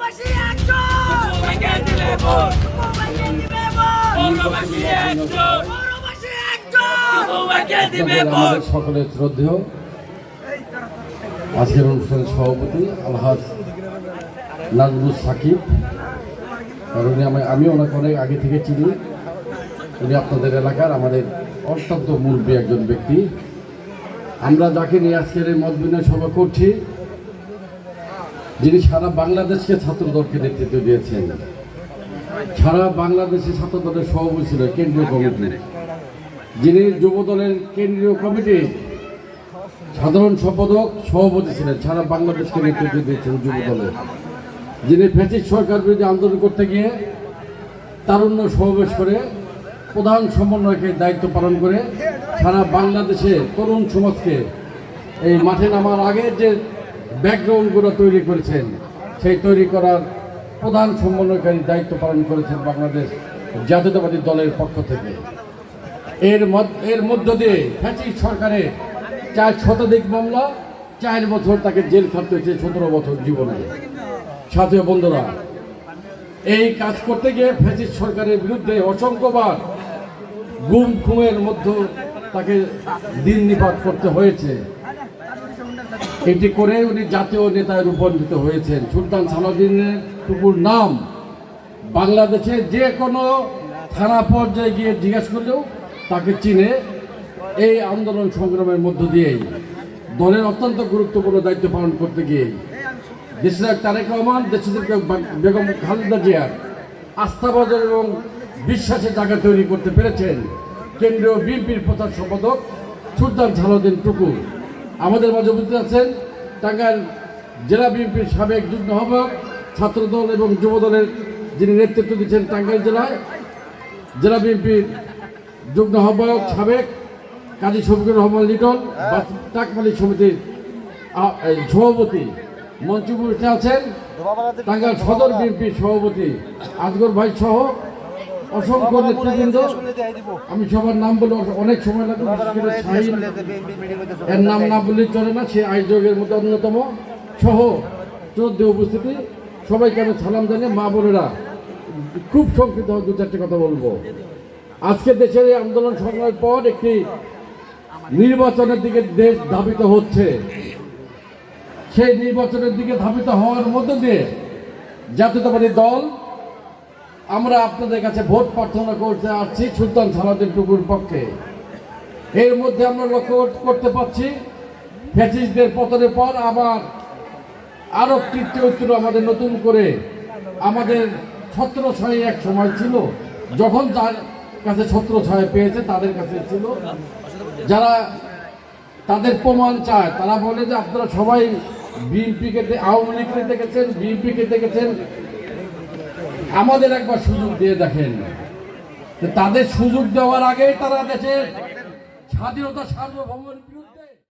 পৌরবাসী একজন। পৌরবাসী পৌরবাসী একজন। পৌরবাসী একজন। সকলের শ্রদ্ধেয়। আজকের অনুষ্ঠানের সভাপতি আলহাজ নাজমুল সাকিব। কারণ উনি আমি আমি ওনাকে অনেক আগে থেকে চিনি। উনি আপনাদের এলাকার আমাদের অত্যন্ত মুরব্বী একজন ব্যক্তি। আমরা যাকে নিয়ে আজকের এই মত বিনিময় সভা করছি যিনি সারা বাংলাদেশকে ছাত্রদলকে নেতৃত্ব দিয়েছেন, সারা বাংলাদেশে ছাত্রদলের সভাপতি ছিল কেন্দ্রীয় কমিটি। যিনি যুব দলের কেন্দ্রীয় কমিটির সাধারণ সম্পাদক, সভাপতি ছিলেন, সারা বাংলাদেশকে নেতৃত্ব দিয়েছেন যুব দলের যিনি ফ্যাসিস্ট সরকার বিরোধী আন্দোলন করতে গিয়ে তারুণ্য সমাবেশ করে প্রধান সমন্বয়কের দায়িত্ব পালন করে সারা বাংলাদেশে তরুণ সমাজকে এই মাঠে নামার আগে যে ব্যাকগ্রাউন্ডগুলো তৈরি করেছেন। সেই তৈরি করার প্রধান সমন্বয়কারী দায়িত্ব পালন করেছেন বাংলাদেশ জাতীয়তাবাদী দলের পক্ষ থেকে। এর এর মধ্য দিয়ে ফ্যাসিস্ট সরকারের চার শতাধিক মামলা, চার বছর তাকে জেল খাটতে হয়েছে সতেরো বছর জীবনে। সাথে বন্ধুরা, এই কাজ করতে গিয়ে ফ্যাসিস্ট সরকারের বিরুদ্ধে অসংখ্যবার গুম খুমের মধ্যে তাকে দিন নিপাত করতে হয়েছে। এটি করে উনি জাতীয় নেতায় রূপান্তরিত হয়েছেন। সুলতান সালাউদ্দিনের টুকুর নাম বাংলাদেশে যে কোনো থানা পর্যায়ে গিয়ে জিজ্ঞেস করলেও তাকে চিনে এই আন্দোলন সংগ্রামের মধ্য দিয়েই। দলের অত্যন্ত গুরুত্বপূর্ণ দায়িত্ব পালন করতে গিয়ে। দেশের তারেক রহমান, দেশের বেগম খালেদা জিয়ার আস্থাভাজন এবং বিশ্বাসের জায়গা তৈরি করতে পেরেছেন। কেন্দ্রীয় বিএনপির প্রচার সম্পাদক সুলতান সালাউদ্দিন টুকু। আমাদের মাঝে উপস্থিত আছেন টাঙ্গাইল জেলা বিএনপির সাবেক যুগ্ম আহ্বায়ক, ছাত্রদল এবং যুবদলের যিনি নেতৃত্ব দিচ্ছেন টাঙ্গাইল জেলায়। জেলা বিএনপির যুগ্ম আহ্বায়ক, সাবেক কাজী শফিকুর রহমান লিটন টাকমালি সমিতির এই সভাপতি মঞ্চ আছেন। টাঙ্গাইল সদর বিএনপির সভাপতি আজগর ভাই সহ অসংখ্য নেতৃবৃন্দ আমি সবার নাম বলে অনেক সময় লাগবে এর নাম না বললেই চলে না সে আয়োজকের মধ্যে অন্যতম। সহ চোদ্দ উপস্থিতি। সবাইকে আমি সালাম জানিয়ে মা বোনেরা খুব সংক্ষিপ্ত দু চারটে কথা বলব। আজকে দেশের এই আন্দোলন সংগ্রামের পর একটি নির্বাচনের দিকে দেশ ধাবিত হচ্ছে। সেই নির্বাচনের দিকে ধাবিত হওয়ার মধ্য দিয়ে জাতীয়তাবাদী দল আমরা আপনাদের কাছে ভোট প্রার্থনা করতে আসছি সুলতান সালাউদ্দিন টুকুর পক্ষে। এর মধ্যে আমরা লক্ষ্য করতে পারছি ফ্যাসিস্টদের পতনের পর আবার আরও তৃতীয় উত্তর আমাদের নতুন করে আমাদের ছত্র ছয় এক সময় ছিল। যখন যার কাছে ছত্র ছয় পেয়েছে, তাদের কাছে ছিল। যারা তাদের প্রমাণ চায়, তারা বলে যে আপনারা সবাই বিএনপিকে আওয়ামী লীগকে দেখেছেন, বিএনপিকে দেখেছেন আমাদের একবার সুযোগ দিয়ে দেখেন। তাদের সুযোগ দেওয়ার আগে তারা দেশের স্বাধীনতা সার্বভৌমের বিরুদ্ধে